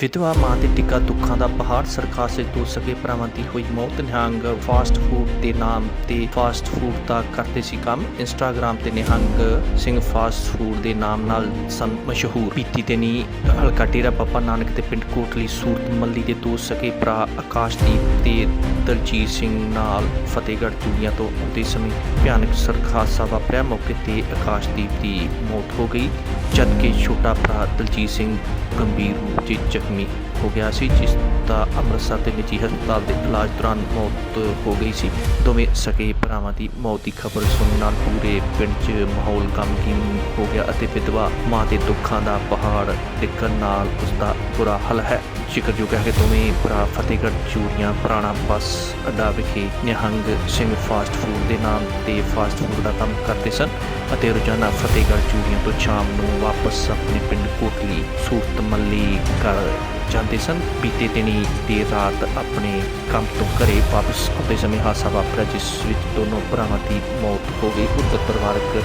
ਵਿਧਵਾ ਮਾਂ ਦੇ ਟਿੱਕਾ ਦੁੱਖਾਂ ਦਾ ਪਹਾੜ ਸਰਕਾਰ ਸੇ ਦੋ ਸਕੇ। ਭਰਾਵਾਂ ਦੀ ਹੋਈ ਮੌਤ ਨਿਹੰਗ ਫਾਸਟ ਫੂਡ ਦੇ ਨਾਮ ਤੇ ਫਾਸਟ ਫੂਡ ਦਾ ਕਰਦੇ ਸੀ ਕੰਮ। ਇੰਸਟਾਗ੍ਰam ਤੇ ਨਿਹੰਗ ਸਿੰਘ ਫਾਸਟ ਫੂਡ ਦੇ ਨਾਮ ਨਾਲ ਸਨ ਮਸ਼ਹੂਰ ਬੀਤੀ ਦਿਨੀ ਹਲਕਾ ਡੇਰਾ ਬਾਬਾ ਨਾਨਕ ਤੇ ਪਿੰਡ ਕੋਟਲੀ ਸੂਰਤ ਮੱਲੀ ਦੇ ਦੋ ਸਕੇ ਭਰਾ ਆਕਾਸ਼ਦੀਪ ਤੇ ਦਲਜੀਤ ਸਿੰਘ ਨਾਲ ਫਤਿਹਗੜ੍ਹ ਚੂੜੀਆਂ ਤੋਂ ਆਉਂਦੇ ਸਮੇਂ ਭਿਆਨਕ ਸੜਕ ਹਾਦਸਾ ਵਾਪਰਿਆ। ਮੌਕੇ ਤੇ ਆਕਾਸ਼ਦੀਪ ਦੀ ਮੌਤ ਹੋ ਗਈ। ਜਦਕਿ ਛੋਟਾ ਭਰਾ ਦਲਜੀਤ ਸਿੰਘ ਗੰਭੀਰ ਰੂਪ 'ਚ ਜ਼ਖਮੀ ਹੋ ਗਿਆ ਸੀ, ਜਿਸ ਦਾ ਅੰਮ੍ਰਿਤਸਰ ਦੇ ਨਿੱਜੀ ਹਸਪਤਾਲ ਦੇ ਇਲਾਜ ਦੌਰਾਨ ਮੌਤ ਹੋ ਗਈ ਸੀ। ਦੋਵੇਂ ਸਕੇ ਭਰਾਵਾਂ ਦੀ ਮੌਤ ਦੀ ਖਬਰ ਸੁਣਨ ਨਾਲ ਪੂਰੇ ਪਿੰਡ 'ਚ ਮਾਹੌਲ ਗਮਗੀਨ ਹੋ ਗਿਆ ਅਤੇ ਵਿਧਵਾ ਮਾਂ ਦੇ ਦੁੱਖਾਂ ਦਾ ਪਹਾੜ ਡਿੱਗਣ ਨਾਲ ਉਸ ਦਾ ਬੁਰਾ ਹਾਲ ਹੈ। ਜ਼ਿਕਰਯੋਗ ਹੈ ਕਿ ਦੋਵੇਂ ਭਰਾ ਫਤਿਹਗੜ੍ਹ ਚੂੜੀਆਂ ਪੁਰਾਣਾ ਬੱਸ ਅੱਡਾ ਵਿਖੇ ਨਿਹੰਗ ਸਿੰਘ ਫਾਸਟ ਫੂਡ ਦੇ ਨਾਮ ਤੇ ਫਾਸਟ ਫੂਡ ਦਾ ਕੰਮ ਕਰਦੇ ਸਨ ਅਤੇ ਰੋਜ਼ਾਨਾ ਫਤਿਹਗੜ੍ਹ ਚੂੜੀਆਂ ਤੋਂ ਸ਼ਾਮ ਨੂੰ ਵਾਪਸ ਆਪਣੇ ਪਿੰਡ ਕੋਟਲੀ, ਸੂਰਤ ਮੱਲੀ ਘਰ ਜਾਂਦੇ ਸਨ। ਬੀਤੇ ਦਿਨੀ ਦੇਰ ਰਾਤ ਆਪਣੇ ਕੰਮ ਤੋਂ ਘਰੇ ਵਾਪਸ ਆਉਂਦੇ ਸਮੇਂ ਹਾਦਸਾ ਵਾਪਰਿਆ, ਜਿਸ ਵਿੱਚ ਦੋਨੋਂ ਭਰਾਵਾਂ ਦੀ ਮੌਤ ਹੋ ਗਈ। ਉਕਤ ਪਰਿਵਾਰਕ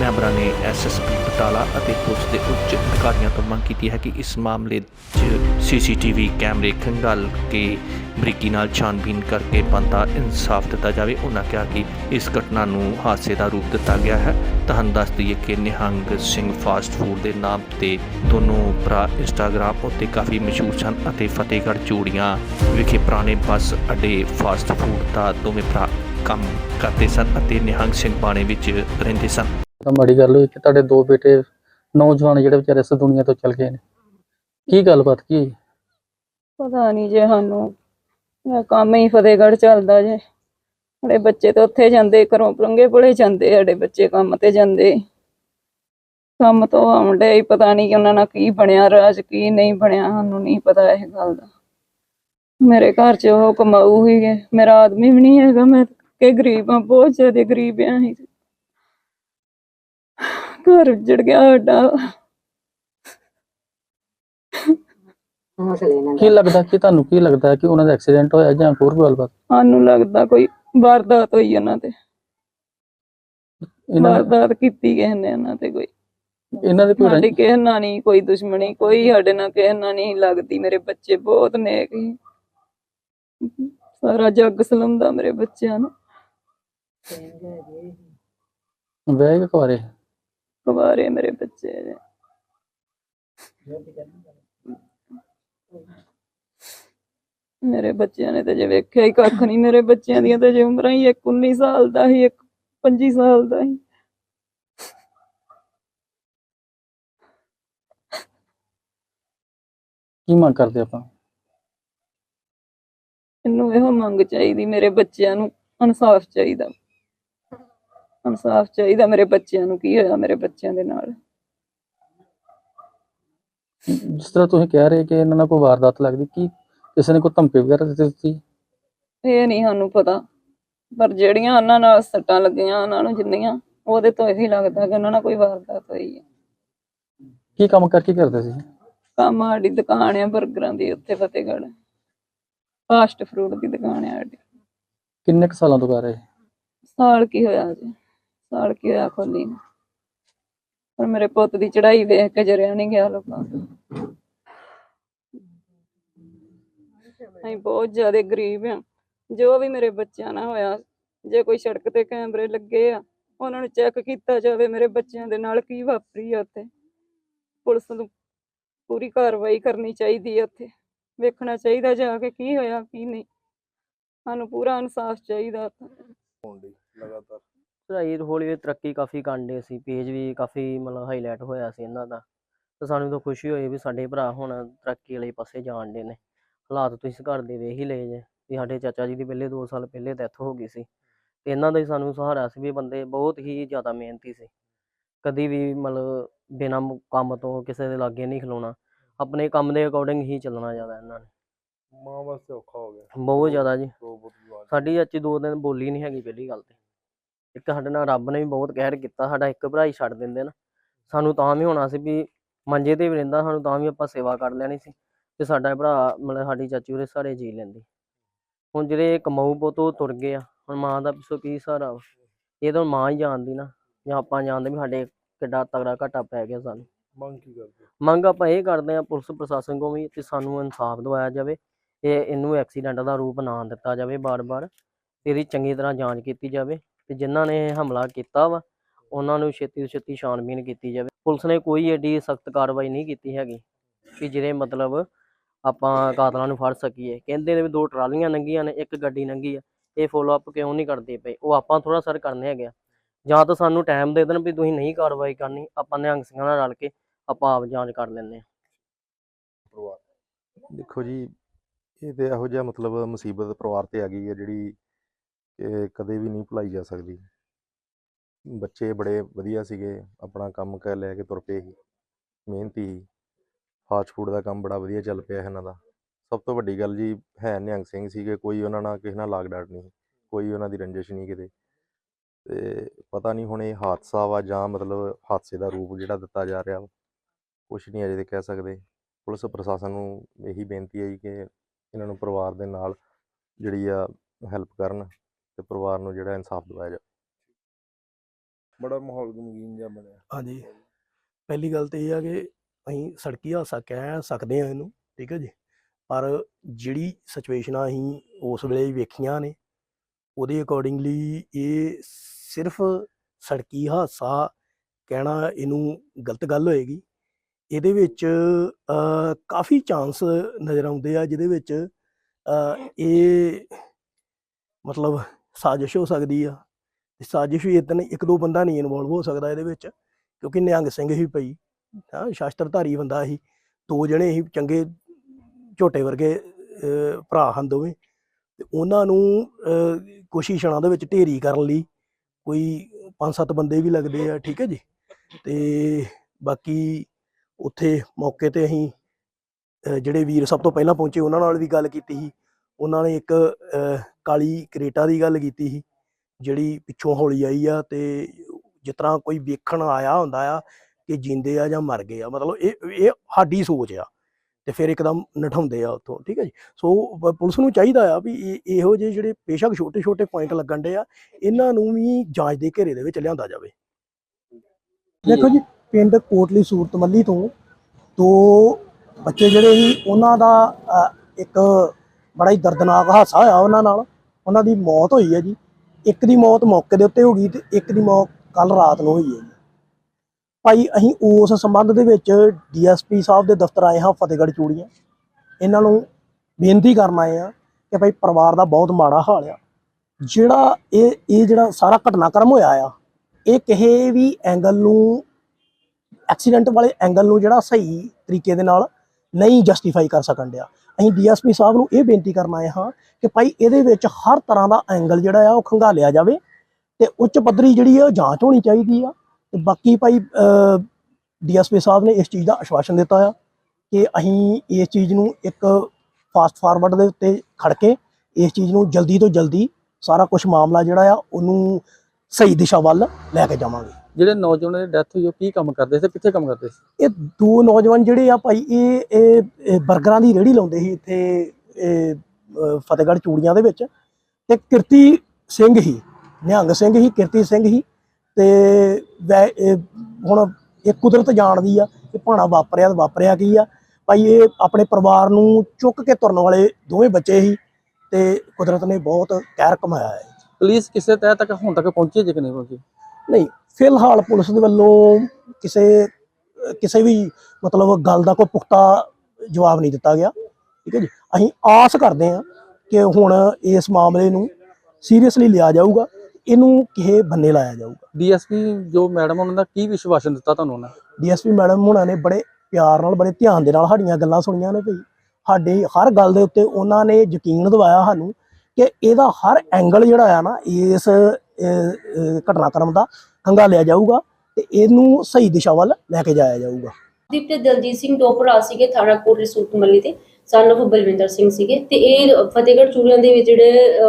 ਮੈਂਬਰਾਂ ਨੇ ਐਸਐਸਪੀ ਬਟਾਲਾ ਅਤੇ ਪੁਲਿਸ ਦੇ ਉੱਚ ਅਧਿਕਾਰੀਆਂ ਤੋਂ ਮੰਗ ਕੀਤੀ ਹੈ ਕਿ ਇਸ ਮਾਮਲੇ 'ਚ ਸੀਸੀਟੀਵੀ ਕੈਮਰੇ ਖੰਗਾਲ ਕੇ ਬਰੀਕੀ ਨਾਲ ਛਾਨਬੀਨ ਕਰਕੇ ਬੰਦਾ ਇਨਸਾਫ ਦਿੱਤਾ ਜਾਵੇ। ਉਹਨਾਂ ਕਿਹਾ ਕਿ ਇਸ ਘਟਨਾ ਨੂੰ ਹਾਦਸੇ ਦਾ ਰੂਪ ਦਿੱਤਾ ਗਿਆ ਹੈ। ਤੁਹਾਨੂੰ ਦੱਸ ਦਈਏ ਕਿ ਨਿਹੰਗ ਸਿੰਘ ਫਾਸਟ ਫੂਡ ਦੇ ਨਾਮ ਤੇ ਦੋਨੋਂ ਭਰਾ ਇੰਸਟਾਗ੍ਰਾਮ ਉੱਤੇ ਕਾਫੀ ਮਸ਼ਹੂਰ ਸਨ ਅਤੇ ਫਤਿਹਗੜ੍ਹ ਚੂੜੀਆਂ ਵਿਖੇ ਪੁਰਾਣੇ ਬੱਸ ਅੱਡੇ ਫਾਸਟ ਫੂਡ ਦਾ ਦੋਵੇਂ ਭਰਾ ਕੰਮ ਕਰਦੇ ਸਨ ਅਤੇ ਨਿਹੰਗ ਸਿੰਘ ਬਾਣੇ ਵਿੱਚ ਰਹਿੰਦੇ ਸਨ। ਤਾਂ ਮਾੜੀ ਗੱਲ ਹੋਈ ਕਿ ਤੁਹਾਡੇ ਦੋ ਬੇਟੇ ਨੌਜਵਾਨ ਜਿਹੜੇ ਵਿਚਾਰੇ ਇਸ ਦੁਨੀਆ ਤੋਂ ਚਲ ਗਏ ਨੇ। ਕੀ ਗੱਲਬਾਤ ਕੀ ਹੋਈ? ਪਤਾ ਨਹੀਂ ਜੇ ਸਾਨੂੰ ਇਹ ਕੰਮ ਹੀ ਫਤਿਹਗੜ੍ਹ ਚੱਲਦਾ ਜੇ। ਸਾਡੇ ਬੱਚੇ ਤਾਂ ਉੱਥੇ ਜਾਂਦੇ, ਘਰੋਂ ਪਰੰਗੇ ਪੁਲੇ ਜਾਂਦੇ, ਸਾਡੇ ਬੱਚੇ ਕੰਮ ਤੇ ਜਾਂਦੇ। ਕੰਮ ਤੋਂ ਆਉਂਦੇ ਹੀ ਪਤਾ ਨਹੀਂ ਕਿ ਉਹਨਾਂ ਨਾਲ ਕੀ ਬਣਿਆ, ਰਾਜ ਕੀ ਨਹੀਂ ਬਣਿਆ, ਸਾਨੂੰ ਨਹੀਂ ਪਤਾ ਇਹ ਗੱਲ ਦਾ। ਮੇਰੇ ਘਰ 'ਚ ਉਹ ਕਮਾਊ ਹੀ ਹੈ, ਮੇਰਾ ਆਦਮੀ ਵੀ ਨਹੀਂ ਹੈਗਾ, ਮੈਂ ਕਿ ਗਰੀਬ ਹਾਂ, ਬਹੁਤ ਜ਼ਿਆਦਾ ਗਰੀਬ ਆ ਅਸੀਂ। ਘਰ ਉੱਜੜ ਗਿਆ ਸਾਡਾ। ਕੀ ਲੱਗਦਾ ਕਿ ਤੁਹਾਨੂੰ ਕੀ ਲੱਗਦਾ ਕਿ ਉਹਨਾਂ ਦਾ ਐਕਸੀਡੈਂਟ ਹੋਇਆ ਜਾਂ ਹੋਰ ਕੋਈ ਗੱਲਬਾਤ? ਸਾਨੂੰ ਲੱਗਦਾ ਕੋਈ ਵਾਰਦਾਤ ਹੋਈ ਉਹਨਾਂ ਤੇ। ਇਹਨਾਂ ਵਾਰਦਾਤ ਕੀਤੀ ਕਿਸੇ ਨੇ ਉਹਨਾਂ ਤੇ ਕੋਈ। ਇਹਨਾਂ ਦੇ ਕੋਈ ਸਾਡੀ ਰੰਜ- ਕਿਸੇ ਨਾਲ ਨਹੀਂ ਕੋਈ ਦੁਸ਼ਮਣੀ ਕੋਈ ਸਾਡੇ ਨਾਲ ਕਿਸੇ ਨਾਲ ਨਹੀਂ ਲੱਗਦੀ। ਮੇਰੇ ਬੱਚੇ ਬਹੁਤ ਨੇਕ ਸੀ ਸਾਰਾ ਜੱਗ ਸਲਮਦਾ ਮੇਰੇ ਬੱਚਿਆਂ ਨੂੰ। ਵਿਆਹ ਕੇ ਕੁਆਰੇ ਕੁਵਾਰੇ ਮੇਰੇ ਬੱਚੇ ਨੇ। ਮੇਰੇ ਬੱਚਿਆਂ ਨੇ ਤੇ ਜੇ ਵੇਖਿਆ ਹੀ ਕੱਖ ਨਹੀਂ ਮੇਰੇ ਬੱਚਿਆਂ ਦੀਆਂ ਤੇ ਜੇ ਉਮਰਾਂ ਹੀ ਇੱਕ 19 ਸਾਲ ਦਾ ਸੀ ਇੱਕ 25 ਸਾਲ ਦਾ ਸੀ ਕੀ ਮੰਗ ਕਰਦੇ ਆਪਾਂ? ਮੈਨੂੰ ਇਹੋ ਮੰਗ ਚਾਹੀਦੀ ਮੇਰੇ ਬੱਚਿਆਂ ਨੂੰ ਇਨਸਾਫ ਚਾਹੀਦਾ। ਇਨਸਾਫ ਚਾਹੀਦਾ ਮੇਰੇ ਬੱਚਿਆਂ ਨੂੰ ਕੀ ਹੋਇਆ ਮੇਰੇ ਬੱਚਿਆਂ ਦੇ ਨਾਲ? ਜਿਸ ਤਰ੍ਹਾਂ ਤੁਸੀਂ ਕਹਿ ਰਹੇ ਕਿ ਇਹਨਾਂ ਨਾਲ ਕੋਈ ਵਾਰਦਾਤ ਲੱਗਦੀ ਕੀ ਕਿਸੇ ਨੇ ਕੋਈ ਧਮਕੀ ਵਗੈਰਾ ਦਿੱਤੀ ਦਿੱਤੀ ਇਹ ਨਹੀਂ ਸਾਨੂੰ ਪਤਾ ਪਰ ਜਿਹੜੀਆਂ ਉਹਨਾਂ ਨਾਲ ਸੱਟਾਂ ਲੱਗੀਆਂ ਉਹਨਾਂ ਨੂੰ ਜਿੰਨੀਆਂ ਉਹਦੇ ਤੋਂ ਇਹੀ ਲੱਗਦਾ ਕਿ ਉਹਨਾਂ ਨਾਲ ਕੋਈ ਵਾਰਦਾਤ ਹੋਈ ਹੈ। ਕੀ ਕੰਮ ਕਰਕੇ ਕਰਦੇ ਸੀ? ਕੰਮ ਸਾਡੀ ਦੁਕਾਨ ਆ 버ਗਰਾਂ ਦੀ ਉੱਥੇ ਫਤਿਹਗੜ੍ਹ। ਫਾਸਟ ਫੂਡ ਦੀ ਦੁਕਾਨ ਆ ਸਾਡੀ। ਕਿੰਨੇ ਕੁ ਸਾਲਾਂ ਤੋਂ ਕਰ ਰਹੇ? ਸਾਲ ਕੀ ਹੋਇਆ ਜੀ ਸਾਲ ਕੀ ਹੋਇਆ ਖੋਲੀ ਨੂੰ। ਪਰ ਮੇਰੇ ਪੁੱਤ ਦੀ ਚੜ੍ਹਾਈ ਵੇਖ ਕੇ ਜਰਿਆ ਨਹੀਂ ਗਿਆ ਲੋਕਾਂ ਤੋਂ। ਅਸੀਂ ਬਹੁਤ ਜ਼ਿਆਦਾ ਗਰੀਬ ਆ ਜੋ ਵੀ ਮੇਰੇ ਬੱਚਿਆਂ ਨਾਲ ਹੋਇਆ, ਜੇ ਕੋਈ ਸੜਕ ਤੇ ਕੈਮਰੇ ਲੱਗੇ ਆ, ਉਹਨਾਂ ਨੂੰ ਚੈੱਕ ਕੀਤਾ ਜਾਵੇ ਮੇਰੇ ਬੱਚਿਆਂ ਦੇ ਨਾਲ ਕੀ ਵਾਪਰੀ ਆ ਉੱਥੇ। ਪੁਲਿਸ ਨੂੰ ਪੂਰੀ ਕਾਰਵਾਈ ਕਰਨੀ ਚਾਹੀਦੀ ਆ ਉੱਥੇ। ਵੇਖਣਾ ਚਾਹੀਦਾ ਜਾ ਕੇ ਕੀ ਹੋਇਆ, ਕੀ ਨਹੀਂ। ਸਾਨੂੰ ਪੂਰਾ ਇਨਸਾਫ ਚਾਹੀਦਾ ਉੱਥੇ। ਹੋਣ ਦੀ ਲਗਾਤਾਰ। ਚੜਾਈ ਹੌਲੀ ਹੌਲੀ ਤਰੱਕੀ ਕਾਫੀ ਕਾਂਡੇ ਸੀ ਪੇਜ ਵੀ ਕਾਫੀ ਮਤਲਬ ਹਾਈਲਾਈਟ ਹੋਇਆ ਸੀ ਇਹਨਾਂ ਦਾ। ਤੇ ਸਾਨੂੰ ਤਾਂ ਖੁਸ਼ੀ ਹੋਈ ਵੀ ਸਾਡੇ ਭਰਾ ਹੁਣ ਤਰੱਕੀ ਵਾਲੇ ਪਾਸੇ ਜਾਣ ਦੇ ਨੇ। ਹਾਲਾਤ ਤੁਸੀਂ ਘਰ ਦੇ ਵੇਖ ਹੀ ਲਏ ਜੇ ਵੀ ਸਾਡੇ ਚਾਚਾ ਜੀ ਦੀ ਪਹਿਲੇ 2 ਸਾਲ ਪਹਿਲੇ ਡੈਥ ਹੋ ਗਈ ਸੀ। ਤੇ ਇਹਨਾਂ ਦਾ ਹੀ ਸਾਨੂੰ ਸਹਾਰਾ ਸੀ ਵੀ ਬੰਦੇ ਬਹੁਤ ਹੀ ਜ਼ਿਆਦਾ ਮਿਹਨਤੀ ਸੀ। ਕਦੀ ਵੀ ਮਤਲਬ ਬਿਨਾਂ ਕੰਮ ਤੋਂ ਕਿਸੇ ਦੇ ਲਾਗੇ ਨਹੀਂ ਖਲੋਣਾ। ਆਪਣੇ ਕੰਮ ਦੇ ਅਕੋਰਡਿੰਗ ਹੀ ਚੱਲਣਾ ਜ਼ਿਆਦਾ ਇਹਨਾਂ ਨੇ। ਮਾਂ ਵਾਸਤੇ ਔਖਾ ਹੋ ਗਿਆ। ਬਹੁਤ ਜ਼ਿਆਦਾ ਜੀ। ਦੋ ਸਾਡੀ ਚਾਚੀ ਦੋ ਦਿਨ ਬੋਲੀ ਨਹੀਂ ਹੈਗੀ ਪਹਿਲੀ ਗੱਲ ਤੇ। ਇੱਕ ਸਾਡੇ ਨਾਲ ਰੱਬ ਨੇ ਵੀ ਬਹੁਤ ਕਹਿਰ ਕੀਤਾ ਸਾਡਾ ਇੱਕ ਭਰਾ ਹੀ ਛੱਡ ਦਿੰਦੇ ਨਾ। ਸਾਨੂੰ ਤਾਂ ਵੀ ਹੋਣਾ ਸੀ ਵੀ ਮੰਜੇ ਤੇ ਵੀ ਰਹਿੰਦਾ ਸਾਨੂੰ ਤਾਂ ਵੀ ਆਪਾਂ ਸੇਵਾ ਕਰ ਲੈਣੀ ਸੀ ਤੇ ਸਾਡਾ ਭਰਾ ਮਤਲਬ ਸਾਡੀ ਚਾਚੀ ਉਹਦੇ ਸਾਰੇ ਜੀ ਲੈਂਦੀ। ਹੁਣ ਜਿਹੜੇ ਕਮਾਊ ਪੁੱਤ ਉਹ ਤੁਰ ਗਏ ਆ ਹੁਣ ਮਾਂ ਦਾ ਪਿੱਛੋਂ ਕੀ ਸਹਾਰਾ ਵਾ? ਇਹ ਤਾਂ ਮਾਂ ਹੀ ਜਾਣਦੀ ਨਾ ਜਾਂ ਆਪਾਂ ਜਾਣਦੇ ਵੀ ਸਾਡੇ ਕਿੱਡਾ ਤਗੜਾ ਘਾਟਾ ਪੈ ਗਿਆ ਸਾਨੂੰ। ਮੰਗ ਕੀ ਕਰਦੇ? ਮੰਗ ਆਪਾਂ ਇਹ ਕਰਦੇ ਆ ਪੁਲਿਸ ਪ੍ਰਸ਼ਾਸਨ ਕੋਲ ਵੀ ਕਿ ਸਾਨੂੰ ਇਨਸਾਫ ਦਿਵਾਇਆ ਜਾਵੇ ਇਹ ਇਹਨੂੰ ਐਕਸੀਡੈਂਟ ਦਾ ਰੂਪ ਨਾ ਦਿੱਤਾ ਜਾਵੇ ਬਾਰ-ਬਾਰ ਇਹਦੀ ਚੰਗੀ ਤਰ੍ਹਾਂ ਜਾਂਚ ਕੀਤੀ ਜਾਵੇ। ਤੇ ਜਿਨ੍ਹਾਂ ਨੇ ਇਹ ਹਮਲਾ ਕੀਤਾ ਵਾ, ਉਹਨਾਂ ਨੂੰ ਛੇਤੀ ਤੋਂ ਛੇਤੀ ਛਾਣਬੀਨ ਕੀਤੀ ਜਾਵੇ। ਪੁਲਿਸ ਨੇ ਕੋਈ ਏਡੀ ਸਖਤ ਕਾਰਵਾਈ ਨਹੀਂ ਕੀਤੀ ਹੈਗੀ ਕਿ ਜਿਹਦੇ ਮਤਲਬ ਆਪਾਂ ਕਾਤਲਾਂ ਨੂੰ ਫੜ ਸਕੀਏ। ਕਹਿੰਦੇ ਨੇ ਵੀ ਦੋ ਟਰਾਲੀਆਂ ਲੰਘੀਆਂ ਨੇ, ਇੱਕ ਗੱਡੀ ਲੰਘੀ ਆ, ਇਹ ਫੋਲੋ ਅਪ ਕਿਉਂ ਨਹੀਂ ਕਰਦੇ ਪਏ? ਉਹ ਆਪਾਂ ਥੋੜਾ ਸਰ ਕਰਨੇ ਹੈਗੇ ਆ। ਜਾਂ ਤਾਂ ਸਾਨੂੰ ਟਾਈਮ ਦੇ ਦੇਣ ਵੀ ਤੁਸੀਂ ਨਹੀਂ ਕਾਰਵਾਈ ਕਰਨੀ, ਆਪਾਂ ਨਿਹੰਗ ਸਿੰਘਾਂ ਨਾਲ ਰਲ ਕੇ ਆਪਾਂ ਆਪ ਜਾਂਚ ਕਰ ਲੈਂਦੇ ਹਾਂ। ਪਰਿਵਾਰ। ਦੇਖੋ ਜੀ, ਇਹ ਤੇ ਇਹੋ ਜਿਹਾ ਮਤਲਬ ਮੁਸੀਬਤ ਪਰਿਵਾਰ ਤੇ ਆ ਗਈ ਹੈ ਜਿਹੜੀ ਕਿ ਕਦੇ ਵੀ ਨਹੀਂ ਭੁਲਾਈ ਜਾ ਸਕਦੀ। ਬੱਚੇ ਬੜੇ ਵਧੀਆ ਸੀਗੇ, ਆਪਣਾ ਕੰਮ ਕਰ ਲੈ ਕੇ ਤੁਰ ਪਏ ਸੀ, ਮਿਹਨਤੀ ਸੀ। ਫਾਸਟ ਫੂਡ ਦਾ ਕੰਮ ਬੜਾ ਵਧੀਆ ਚੱਲ ਪਿਆ ਇਹਨਾਂ ਦਾ। ਸਭ ਤੋਂ ਵੱਡੀ ਗੱਲ ਜੀ ਹੈ ਨਿਹੰਗ ਸਿੰਘ ਸੀਗੇ ਕੋਈ ਉਹਨਾਂ ਨਾਲ ਕਿਸੇ ਨਾਲ ਲਾਗ ਡਾਟ ਨਹੀਂ ਕੋਈ ਉਹਨਾਂ ਦੀ ਰੰਜਿਸ਼ ਨਹੀਂ ਕਿਤੇ। ਤੇ ਪਤਾ ਨਹੀਂ ਹੁਣ ਇਹ ਹਾਦਸਾ ਵਾ ਜਾਂ ਮਤਲਬ ਹਾਦਸੇ ਦਾ ਰੂਪ ਜਿਹੜਾ ਦਿੱਤਾ ਜਾ ਰਿਹਾ ਵਾ, ਕੁਛ ਨਹੀਂ ਅਜੇ ਤੇ ਕਹਿ ਸਕਦੇ। ਪੁਲਿਸ ਪ੍ਰਸ਼ਾਸਨ ਨੂੰ ਇਹੀ ਬੇਨਤੀ ਹੈ ਜੀ ਕਿ ਇਹਨਾਂ ਨੂੰ ਪਰਿਵਾਰ ਦੇ ਨਾਲ ਜਿਹੜੀ ਆ ਹੈਲਪ ਕਰਨ। ਤੇ ਪਰਿਵਾਰ ਨੂੰ ਜਿਹੜਾ ਇਨਸਾਫ ਦਿਵਾਇਆ ਜਾਵੇ। ਬੜਾ ਮਾਹੌਲ ਗਮਗੀਨ ਜਿਹਾ ਬਣਿਆ। ਹਾਂਜੀ। ਪਹਿਲੀ ਗੱਲ ਤੇ ਇਹ ਆ ਕਿ ਅਸੀਂ ਸੜਕੀ ਹਾਦਸਾ ਕਹਿ ਸਕਦੇ ਆ ਇਹਨੂੰ ਠੀਕ ਹੈ ਜੀ? ਪਰ ਜਿਹੜੀ ਸਿਚੁਏਸ਼ਨਾਂ ਅਸੀਂ ਉਸ ਵੇਲੇ ਵੇਖੀਆਂ ਨੇ ਉਹਦੇ ਅਕੋਰਡਿੰਗਲੀ ਇਹ ਸਿਰਫ ਸੜਕੀ ਹਾਦਸਾ ਕਹਿਣਾ ਇਹਨੂੰ ਗਲਤ ਗੱਲ ਹੋਏਗੀ। ਇਹਦੇ ਵਿੱਚ ਕਾਫੀ ਚਾਂਸ ਨਜ਼ਰ ਆਉਂਦੇ ਆ ਜਿਹਦੇ ਵਿੱਚ ਇਹ ਮਤਲਬ ਸਾਜ਼ਿਸ਼ ਹੋ ਸਕਦੀ ਆ। ਤੇ ਸਾਜ਼ਿਸ਼ ਵੀ ਇਦਾਂ ਇੱਕ ਦੋ ਬੰਦਾ ਨਹੀਂ ਇਨਵੋਲਵ ਹੋ ਸਕਦਾ ਇਹਦੇ ਵਿੱਚ ਕਿਉਂਕਿ ਨਿਹੰਗ ਸਿੰਘ ਹੀ ਪਈ ਹਾਂ ਸ਼ਾਸਤਰਧਾਰੀ ਬੰਦਾ ਸੀ। ਦੋ ਜਣੇ ਹੀ ਚੰਗੇ ਝੋਟੇ ਵਰਗੇ ਭਰਾ ਹਨ ਦੋਵੇਂ। ਤੇ ਉਹਨਾਂ ਨੂੰ ਅਹ, ਦੇ ਵਿੱਚ ਢੇਰੀ ਕਰਨ ਲਈ ਕੋਈ ਪੰਜ ਸੱਤ ਬੰਦੇ ਵੀ ਲੱਗਦੇ ਆ ਠੀਕ ਹੈ ਜੀ? ਤੇ ਬਾਕੀ ਉੱਥੇ ਮੌਕੇ ਤੇ ਅਸੀਂ ਜਿਹੜੇ ਵੀਰ ਸਭ ਤੋਂ ਪਹਿਲਾਂ ਪਹੁੰਚੇ ਉਹਨਾਂ ਨਾਲ ਵੀ ਗੱਲ ਕੀਤੀ ਸੀ। ਉਹਨਾਂ ਨੇ ਇੱਕ ਕਾਲੀ ਕਰੇਟਾ ਦੀ ਗੱਲ ਕੀਤੀ ਸੀ, ਜਿਹੜੀ ਪਿੱਛੋਂ ਹੌਲੀ ਆਈ ਆ ਤੇ ਜਿਸ ਤਰ੍ਹਾਂ ਕੋਈ ਵੇਖਣ ਆਇਆ ਹੁੰਦਾ ਆ ਕਿ ਜਿੰਦੇ ਆ ਜਾਂ ਮਰ ਗਏ ਆ, ਮਤਲਬ ਇਹ ਇਹ ਸਾਡੀ ਸੋਚ ਆ ਤੇ ਫਿਰ ਇੱਕਦਮ ਨਠਾਉਂਦੇ ਆ ਉੱਥੋਂ, ਠੀਕ ਹੈ ਜੀ? ਸੋ ਪੁਲਿਸ ਨੂੰ ਚਾਹੀਦਾ ਆ ਵੀ ਇਹ- ਇਹੋ ਜਿਹੇ ਜਿਹੜੇ ਬੇਸ਼ੱਕ ਛੋਟੇ ਛੋਟੇ ਪੁਆਇੰਟ ਲੱਗਣ ਦੇ ਆ, ਇਹਨਾਂ ਨੂੰ ਵੀ ਜਾਂਚ ਦੇ ਘੇਰੇ ਦੇ ਵਿੱਚ ਲਿਆਂਦਾ ਜਾਵੇ। ਦੇਖੋ ਜੀ, ਪਿੰਡ ਕੋਟਲੀ ਸੂਰਤ ਮੱਲੀ ਤੋਂ ਦੋ ਬੱਚੇ ਜਿਹੜੇ ਸੀ, ਉਹਨਾਂ ਦਾ ਇੱਕ ਬੜਾ ਹੀ ਦਰਦਨਾਕ ਹਾਦਸਾ ਹੋਇਆ ਉਹਨਾਂ ਨਾਲ। ਉਹਨਾਂ ਦੀ ਮੌਤ ਹੋਈ ਹੈ ਜੀ। ਇੱਕ ਦੀ ਮੌਤ ਮੌਕੇ ਦੇ ਉੱਤੇ ਹੋ ਗਈ ਤੇ ਇੱਕ ਦੀ ਮੌਤ ਕੱਲ ਰਾਤ ਨੂੰ ਹੋਈ ਹੈ ਜੀ। ਭਾਈ, ਅਸੀਂ ਉਸ ਸੰਬੰਧ ਦੇ ਵਿੱਚ ਡੀਐਸਪੀ ਸਾਹਿਬ ਦੇ ਦਫ਼ਤਰ ਆਏ ਹਾਂ ਫਤਿਹਗੜ੍ਹ ਚੂੜੀਆਂ। ਇਹਨਾਂ ਨੂੰ ਬੇਨਤੀ ਕਰਨ ਆਏ ਆ ਕਿ ਭਾਈ ਪਰਿਵਾਰ ਦਾ ਬਹੁਤ ਮਾੜਾ ਹਾਲ ਆ। ਜਿਹੜਾ ਇਹ ਇਹ ਜਿਹੜਾ ਸਾਰਾ ਘਟਨਾਕ੍ਰਮ ਹੋਇਆ ਆ, ਇਹ ਕਿਸੇ ਵੀ ਐਂਗਲ ਨੂੰ ਐਕਸੀਡੈਂਟ ਵਾਲੇ ਐਂਗਲ ਨੂੰ ਜਿਹੜਾ ਸਹੀ ਤਰੀਕੇ ਦੇ ਨਾਲ ਨਹੀਂ ਜਸਟੀਫਾਈ ਕਰ ਸਕਣ ਡਿਆ। ਅਸੀਂ ਡੀਐਸਪੀ ਸਾਹਿਬ ਨੂੰ ਇਹ ਬੇਨਤੀ ਕਰਨ ਆਏ ਹਾਂ ਕਿ ਭਾਈ ਇਹਦੇ ਵਿੱਚ ਹਰ ਤਰ੍ਹਾਂ ਦਾ ਐਂਗਲ ਜਿਹੜਾ ਆ ਉਹ ਖੰਗਾਲਿਆ ਜਾਵੇ ਤੇ ਉੱਚ ਪੱਧਰੀ ਜਿਹੜੀ ਆ ਉਹ ਜਾਂਚ ਹੋਣੀ ਚਾਹੀਦੀ ਆ। ਤੇ ਬਾਕੀ ਭਾਈ ਡੀਐਸਪੀ ਸਾਹਿਬ ਨੇ ਇਸ ਚੀਜ਼ ਦਾ ਆਸ਼ਵਾਸਨ ਦਿੱਤਾ ਆ ਕਿ ਅਸੀਂ ਇਸ ਚੀਜ਼ ਨੂੰ ਇੱਕ ਫਾਸਟ ਫਾਰਵਰਡ ਦੇ ਉੱਤੇ ਖੜ ਕੇ ਇਸ ਚੀਜ਼ ਨੂੰ ਜਲਦੀ ਤੋਂ ਜਲਦੀ ਸਾਰਾ ਕੁਝ ਮਾਮਲਾ ਜਿਹੜਾ ਆ ਉਹਨੂੰ ਸਹੀ ਦਿਸ਼ਾ ਵੱਲ ਲੈ ਕੇ ਜਾਵਾਂਗੇ। ਜਿਹੜੇ ਨੌਜਵਾਨ ਦੀ ਡੈਥ ਹੋਈ ਉਹ ਕੀ ਕੰਮ ਕਰਦੇ ਸੀ ਕਿੱਥੇ ਕੰਮ ਕਰਦੇ ਸੀ? ਇਹ ਦੋ ਨੌਜਵਾਨ ਜਿਹੜੇ ਆ ਭਾਈ ਇਹ ਇਹ ਇਹ 버ਗਰਾਂ ਦੀ ਰੇਹੜੀ ਲਾਉਂਦੇ ਸੀ ਇੱਥੇ ਇਹ ਫਤਿਹਗੜ੍ਹ ਚੂੜੀਆਂ ਦੇ ਵਿੱਚ ਤੇ ਕਿਰਤੀ ਸਿੰਘ ਹੀ ਨਿਹੰਗ ਸਿੰਘ ਹੀ ਕਿਰਤੀ ਸਿੰਘ ਹੀ ਤੇ ਇਹ ਹੁਣ ਇਹ ਕੁਦਰਤ ਜਾਣਦੀ ਆ ਕਿ ਭਾਣਾ ਵਾਪਰਿਆ ਤਾਂ ਵਾਪਰਿਆ ਕੀ ਆ। ਭਾਈ ਇਹ ਆਪਣੇ ਪਰਿਵਾਰ ਨੂੰ ਚੁੱਕ ਕੇ ਤੁਰਨ ਵਾਲੇ ਦੋਵੇਂ ਬੱਚੇ ਸੀ ਤੇ ਕੁਦਰਤ ਨੇ ਬਹੁਤ ਕਹਿਰ ਕਮਾਇਆ ਹੈ। ਪੁਲਿਸ ਕਿਸੇ ਤਹਿ ਤੱਕ ਹੁਣ ਤੱਕ ਪਹੁੰਚੀ ਜੇ ਕਿ ਨਹੀਂ ਪਹੁੰਚੀ? ਨਹੀਂ ਫਿਲਹਾਲ ਪੁਲਿਸ ਦੇ ਵੱਲੋਂ ਕਿਸੇ ਕਿਸੇ ਵੀ ਮਤਲਬ ਗੱਲ ਦਾ ਕੋਈ ਪੁਖਤਾ ਜਵਾਬ ਨਹੀਂ ਦਿੱਤਾ ਗਿਆ। ਠੀਕ ਹੈ ਜੀ? ਅਸੀਂ ਆਸ ਕਰਦੇ ਹਾਂ ਕਿ ਹੁਣ ਇਸ ਮਾਮਲੇ ਨੂੰ ਸੀਰੀਅਸਲੀ ਲਿਆ ਜਾਊਗਾ ਇਹਨੂੰ ਕਿਸੇ ਬੰਨੇ ਲਾਇਆ ਜਾਊਗਾ। ਡੀਐਸਪੀ ਜੋ ਮੈਡਮ ਉਹਨਾਂ ਦਾ ਕੀ ਵਿਸ਼ਵਾਸਨ ਦਿੱਤਾ ਤੁਹਾਨੂੰ ਉਹਨਾਂ ਡੀਐਸਪੀ ਮੈਡਮ ਹੁਣਾਂ ਨੇ ਬੜੇ ਪਿਆਰ ਨਾਲ ਬੜੇ ਧਿਆਨ ਦੇ ਨਾਲ ਸਾਡੀਆਂ ਗੱਲਾਂ ਸੁਣੀਆਂ ਨੇ ਭਈ। ਸਾਡੇ ਹਰ ਗੱਲ ਦੇ ਉੱਤੇ ਉਹਨਾਂ ਨੇ ਯਕੀਨ ਦਿਵਾਇਆ ਸਾਨੂੰ ਕਿ ਇਹਦਾ ਹਰ ਐਂਗਲ ਜਿਹੜਾ ਆ ਨਾ ਇਸ ਘਟਨਾਕ੍ਰਮ ਦਾ ਖੰਗਾਲਿਆ ਜਾਊਗਾ ਤੇ ਇਹਨੂੰ ਸਹੀ ਦਿਸ਼ਾ ਵੱਲ ਲੈ ਕੇ ਜਾਇਆ ਜਾਊਗਾ। ਦੀਪ ਤੇ ਦਲਜੀਤ ਸਿੰਘ ਦੋ ਭਰਾ ਸੀਗੇ ਥਾਣਾ ਕੋਟਲੀ ਸੂਰਤਮੱਲੀ ਦੇ, ਸਨ of ਬਲਵਿੰਦਰ ਸਿੰਘ ਸੀਗੇ ਤੇ ਇਹ ਫਤਿਹਗੜ੍ਹ ਚੂੜੀਆਂ ਦੇ ਵਿੱਚ ਜਿਹੜੇ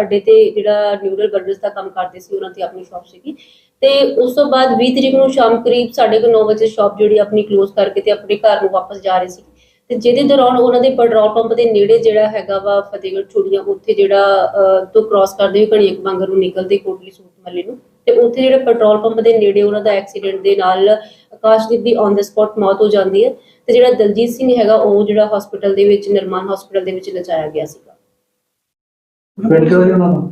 ਅੱਡੇ ਤੇ ਜਿਹੜਾ ਨਿਊਰਲ ਬਰਗਰਸ ਦਾ ਕੰਮ ਕਰਦੇ ਸੀ, ਉਹਨਾਂ ਦੀ ਆਪਣੀ ਸ਼ਾਪ ਸੀਗੀ। ਤੇ ਉਸ ਤੋਂ ਬਾਅਦ 20 ਤਰੀਕ ਨੂੰ ਸ਼ਾਮ ਕਰੀਬ 9:30 ਵਜੇ ਸ਼ਾਪ ਜਿਹੜੀ ਆਪਣੀ ਕਲੋਜ਼ ਕਰਕੇ ਤੇ ਆਪਣੇ ਘਰ ਨੂੰ ਵਾਪਸ ਜਾ ਰਹੇ ਸੀ। ਤੇ ਜਿਹਦੇ ਦੌਰਾਨ ਉਹਨਾਂ ਦੇ ਪੈਟਰੋਲ ਪੰਪ ਦੇ ਨੇੜੇ ਜਿਹੜਾ ਹੈਗਾ ਵਾ ਫਤਿਹਗੜ੍ਹ ਚੂੜੀਆਂ, ਉੱਥੇ ਜਿਹੜਾ ਤੋਂ ਕ੍ਰਾਸ ਕਰਦੇ ਹੋਏ ਘੜੀਆਂ ਬਾਂਗਰ ਨੂੰ ਨਿਕਲਦੇ ਕੋਟਲੀ ਸੂਰਤਮੱਲੀ ਨੂੰ ਤੇ ਉੱਥੇ ਜਿਹੜੇ ਪੈਟਰੋਲ ਪੰਪ ਦੇ ਨੇੜੇ ਉਹਨਾਂ ਦਾ ਐਕਸੀਡੈਂਟ ਦੇ ਨਾਲ ਆਕਾਸ਼ਦੀਪ ਦੀ ਔਨ ਦ ਸਪੌਟ ਮੌਤ ਹੋ ਜਾਂਦੀ ਹੈ ਤੇ ਜਿਹੜਾ ਦਲਜੀਤ ਸਿੰਘ ਹੈਗਾ, ਉਹ ਜਿਹੜਾ ਹਸਪੀਟਲ ਦੇ ਵਿੱਚ ਨਿਰਮਾਨ ਹਸਪੀਟਲ ਦੇ ਵਿੱਚ ਲਿਜਾਇਆ ਗਿਆ ਸੀਗਾ। ਪਿੰਡ ਕਿਹੜਾ ਉਹਨਾਂ ਦਾ?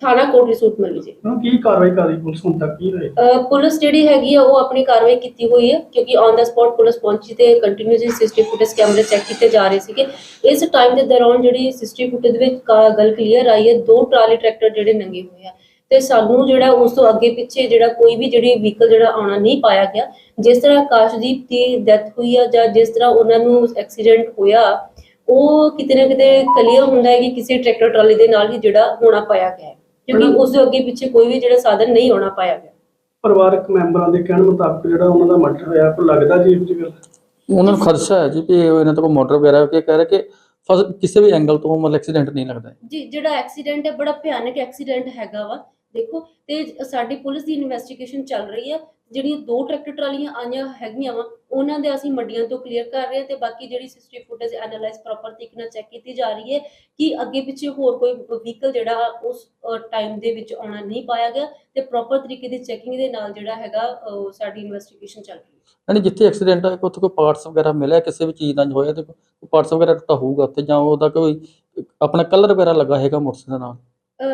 ਥਾਣਾ ਕੋਟਲੀ ਸੂਟ ਮੱਲੀ ਜੀ। ਹੁਣ ਕੀ ਕਾਰਵਾਈ ਕਰੀ ਪੁਲਿਸ ਹੁਣ ਤੱਕ? ਕੀ ਅਹ ਪੁਲਿਸ ਜਿਹੜੀ ਹੈਗੀ ਆ ਉਹ ਆਪਣੀ ਕਾਰਵਾਈ ਕੀਤੀ ਹੋਈ ਹੈ ਕਿਉਂਕਿ ਔਨ ਦਾ ਸਪੌਟ ਪੁਲਿਸ ਪਹੁੰਚੀ ਤੇ ਕੰਟੀਨਿਊਸਲੀ ਸਿਸਟਮ ਫੁਟੇਜ ਕੈਮਰੇ ਚੈੱਕ ਕੀਤੇ ਜਾ ਰਹੇ ਸੀਗੇ। ਇਸ ਟਾਈਮ ਦੇ ਦੌਰਾਨ ਜਿਹੜੀ ਸਿਸਟਮ ਫੁਟੇਜ ਦੇ ਵਿੱਚ ਕਾ- ਗੱਲ ਕਲੀਅਰ ਆਈ ਹੈ ਦੋ ਟਰਾਲੀ ਟਰੈਕਟਰ ਜਿਹੜੇ ਨੰਗੇ ਹੋਏ ਆ। ਤੇ ਸਾਨੂੰ ਜਿਹੜਾ ਉਸ ਤੋਂ ਅੱਗੇ ਪਿੱਛੇ ਜਿਹੜਾ ਕੋਈ ਵੀ ਜਿਹੜੀ ਵਹੀਕਲ ਜਿਹੜਾ ਆਉਣਾ ਨਹੀਂ ਪਾਇਆ ਗਿਆ ਜਿਸ ਤਰ੍ਹਾਂ ਆਕਾਸ਼ਦੀਪ ਦੀ ਡੈਥ ਹੋਈ ਆ ਜਾਂ ਜਿਸ ਤਰ੍ਹਾਂ ਉਹਨਾਂ ਨੂੰ ਐਕਸੀਡੈਂਟ ਹੋਇਆ ਉਹ ਕਿਤੇ ਨਾ ਕਿਤੇ ਕਲੀਅਰ ਹੁੰਦਾ ਹੈ ਕਿ ਕਿਸੇ ਟਰੈਕਟਰ ਟਰਾਲੀ ਦੇ ਨਾਲ ਹੀ ਜਿਹੜਾ ਹੋਣਾ ਪਾਇਆ ਗਿਆ ਹੈ ਕਿਉਂਕਿ ਉਸ ਦੇ ਅੱਗੇ ਪਿੱਛੇ ਕੋਈ ਵੀ ਜਿਹੜਾ ਸਾਧਨ ਨਹੀਂ ਆਉਣਾ ਪਾਇਆ ਗਿਆ। ਪਰਿਵਾਰਕ ਮੈਂਬਰਾਂ ਦੇ ਕਹਿਣ ਮੁਤਾਬਕ ਜਿਹੜਾ ਉਹਨਾਂ ਦਾ ਮਰਡਰ ਹੋਇਆ ਕੋਈ ਲੱਗਦਾ ਜੀ ਇਹ ਗੱਲ ਉਹਨਾਂ ਨੂੰ ਖਦਸ਼ਾ ਹੈ ਜੀ ਕਿ ਇਹਨਾਂ ਤੋਂ ਮੋਟਰ ਵਗੈਰਾ ਕਿ ਕਹਿ ਰਹੇ ਕਿ ਫਸ- ਕਿਸੇ ਵੀ ਐਂਗਲ ਤੋਂ ਮਤਲਬ ਐਕਸੀਡੈਂਟ ਨਹੀਂ ਲੱਗਦਾ ਹੈ। ਜੀ ਜਿਹੜਾ ਐਕਸੀਡੈਂਟ ਹੈ ਬੜਾ ਭਿਆਨਕ ਐਕਸੀਡੈਂਟ ਹੈਗਾ ਵਾ। ਦੇਖੋ, ਤੇ ਸਾਡੀ ਪੁਲਿਸ ਦੀ ਇਨਵੈਸਟੀਗੇਸ਼ਨ ਚੱਲ ਰਹੀ ਹੈ ਜਿਹੜੀਆਂ ਦੋ ਟਰੈਕਟਰ ਟਰਾਲੀਆਂ ਆਈਆਂ ਹੈਗੀਆਂ ਵਾ, ਉਹਨਾਂ ਦੇ ਅਸੀਂ ਮੱਡੀਆਂ ਤੋਂ ਕਲੀਅਰ ਕਰ ਰਹੇ ਤੇ ਬਾਕੀ ਜਿਹੜੀ ਸਿਸਟਮ ਫੁਟੇਜ ਐਨਾਲਾਈਜ਼ ਪ੍ਰੋਪਰ ਤਰੀਕੇ ਨਾਲ ਚੈੱਕ ਕੀਤੀ ਜਾ ਰਹੀ ਹੈ ਕਿ ਅੱਗੇ ਪਿੱਛੇ ਹੋਰ ਕੋਈ ਵਹੀਕਲ ਜਿਹੜਾ ਉਸ ਟਾਈਮ ਦੇ ਵਿੱਚ ਆਉਣਾ ਨਹੀਂ ਪਾਇਆ ਗਿਆ ਤੇ ਪ੍ਰੋਪਰ ਤਰੀਕੇ ਦੀ ਚੈਕਿੰਗ ਦੇ ਨਾਲ ਜਿਹੜਾ ਹੈਗਾ ਸਾਡੀ ਇਨਵੈਸਟੀਗੇਸ਼ਨ ਚੱਲ ਰਹੀ ਹੈ। ਯਾਨੀ ਜਿੱਥੇ ਐਕਸੀਡੈਂਟ ਹੈ ਉੱਥੇ ਕੋਈ ਪਾਰਟਸ ਵਗੈਰਾ ਮਿਲਿਆ, ਕਿਸੇ ਵੀ ਚੀਜ਼ ਦਾ ਹੋਇਆ ਤੇ ਪਾਰਟਸ ਵਗੈਰਾ ਟੁੱਟਾ ਹੋਊਗਾ ਉੱਥੇ ਜਾਂ ਉਹਦਾ ਕੋਈ ਆਪਣਾ ਕਲਰ ਵਗੈਰਾ ਲੱਗਾ ਹੈਗਾ ਮੋਟਰਸਾਈਕਲ ਨਾਲ।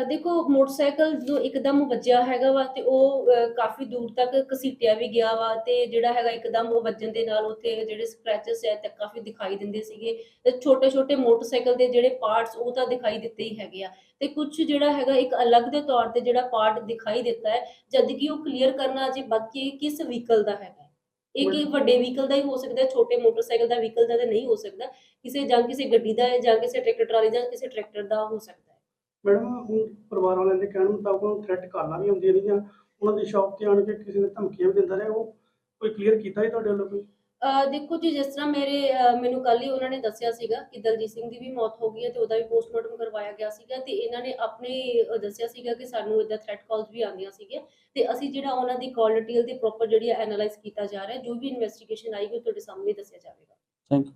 ਦੇਖੋ ਮੋਟਰਸਾਈਕਲ ਜੋ ਇੱਕਦਮ ਵੱਜਿਆ ਹੈਗਾ ਵਾ ਤੇ ਉਹ ਕਾਫੀ ਦੂਰ ਤੱਕ ਘਸੀਟਿਆ ਵੀ ਗਿਆ ਵਾ ਤੇ ਜਿਹੜਾ ਹੈਗਾ ਇੱਕਦਮ ਉਹ ਵੱਜਣ ਦੇ ਨਾਲ ਉੱਥੇ ਜਿਹੜੇ ਸਕ੍ਰੈਚਸ ਹੈ ਤੇ ਕਾਫੀ ਦਿਖਾਈ ਦਿੰਦੇ ਸੀਗੇ ਤੇ ਛੋਟੇ ਛੋਟੇ ਮੋਟਰਸਾਈਕਲ ਦੇ ਜਿਹੜੇ ਪਾਰਟਸ ਉਹ ਤਾਂ ਦਿਖਾਈ ਦਿੱਤੇ ਹੀ ਹੈਗੇ ਆ। ਤੇ ਕੁਝ ਜਿਹੜਾ ਹੈਗਾ ਇੱਕ ਅਲੱਗ ਦੇ ਤੌਰ ਤੇ ਜਿਹੜਾ ਪਾਰਟ ਦਿਖਾਈ ਦਿੱਤਾ ਹੈ ਜਦ ਕਿ ਉਹ ਕਲੀਅਰ ਕਰਨਾ ਅਜੇ ਬਾਕੀ ਕਿਸ ਵਹੀਕਲ ਦਾ ਹੈਗਾ। ਇਹ ਕਿ ਵੱਡੇ ਵਹੀਕਲ ਦਾ ਹੀ ਹੋ ਸਕਦਾ ਹੈ ਛੋਟੇ ਮੋਟਰਸਾਈਕਲ ਦਾ ਵਹੀਕਲ ਦਾ ਤਾਂ ਨਹੀਂ ਹੋ ਸਕਦਾ। ਕਿਸੇ ਜਾਂ ਕਿਸੇ ਗੱਡੀ ਦਾ ਹੈ ਜਾਂ ਕਿਸੇ ਟਰੈਕਟਰ ਟਰਾਲੀ ਦਾ ਕਿਸੇ ਟਰੈਕਟਰ ਦਾ ਹੋ ਸਕਦਾ। ਮੈਡਮ ਹੁਣ ਪਰਿਵਾਰ ਵਾਲਿਆਂ ਦੇ ਕਹਿਣ ਮੁਤਾਬਕ ਉਹਨੂੰ ਥ੍ਰੈਟ ਕਾਲਾਂ ਵੀ ਆਉਂਦੀਆਂ ਰਹੀਆਂ। ਉਹਨਾਂ ਦੀ ਸ਼ਾਪ ਤੇ ਆਣ ਕੇ ਕਿਸੇ ਨੇ ਧਮਕੀਆਂ ਵੀ ਦਿੰਦਾ ਰਿਹਾ। ਉਹ ਕੋਈ ਕਲੀਅਰ ਕੀਤਾ ਜੀ ਤੁਹਾਡੇ ਵੱਲੋਂ ਕੋਈ? ਦੇਖੋ ਜੀ ਜਿਸ ਤਰ੍ਹਾਂ ਮੇਰੇ ਮੈਨੂੰ ਕੱਲ ਹੀ ਉਹਨਾਂ ਨੇ ਦੱਸਿਆ ਸੀਗਾ ਕਿ ਦਲਜੀਤ ਸਿੰਘ ਦੀ ਵੀ ਮੌਤ ਹੋ ਗਈ ਹੈ ਤੇ ਉਹਦਾ ਵੀ ਪੋਸਟਮਾਰਟਮ ਕਰਵਾਇਆ ਗਿਆ ਸੀਗਾ ਤੇ ਇਹਨਾਂ ਨੇ ਆਪਣੇ ਦੱਸਿਆ ਸੀਗਾ ਕਿ ਸਾਨੂੰ ਇਦਾਂ ਥ੍ਰੈਟ ਕਾਲਸ ਵੀ ਆਉਂਦੀਆਂ ਸੀਗੀਆਂ ਤੇ ਅਸੀਂ ਜਿਹੜਾ ਉਹਨਾਂ ਦੀ ਕਾਲ ਡਿਟੇਲ ਦੀ ਪ੍ਰੋਪਰ ਜਿਹੜੀ ਐਨਾਲਾਈਜ਼ ਕੀਤਾ ਜਾ ਰਿਹਾ ਜੋ ਵੀ ਇਨਵੈਸਟੀਗੇਸ਼ਨ ਆਏਗੀ ਉਹ ਤੁਹਾਡੇ ਸਾਹਮਣੇ ਦੱਸਿਆ ਜਾਵੇਗਾ। Thank you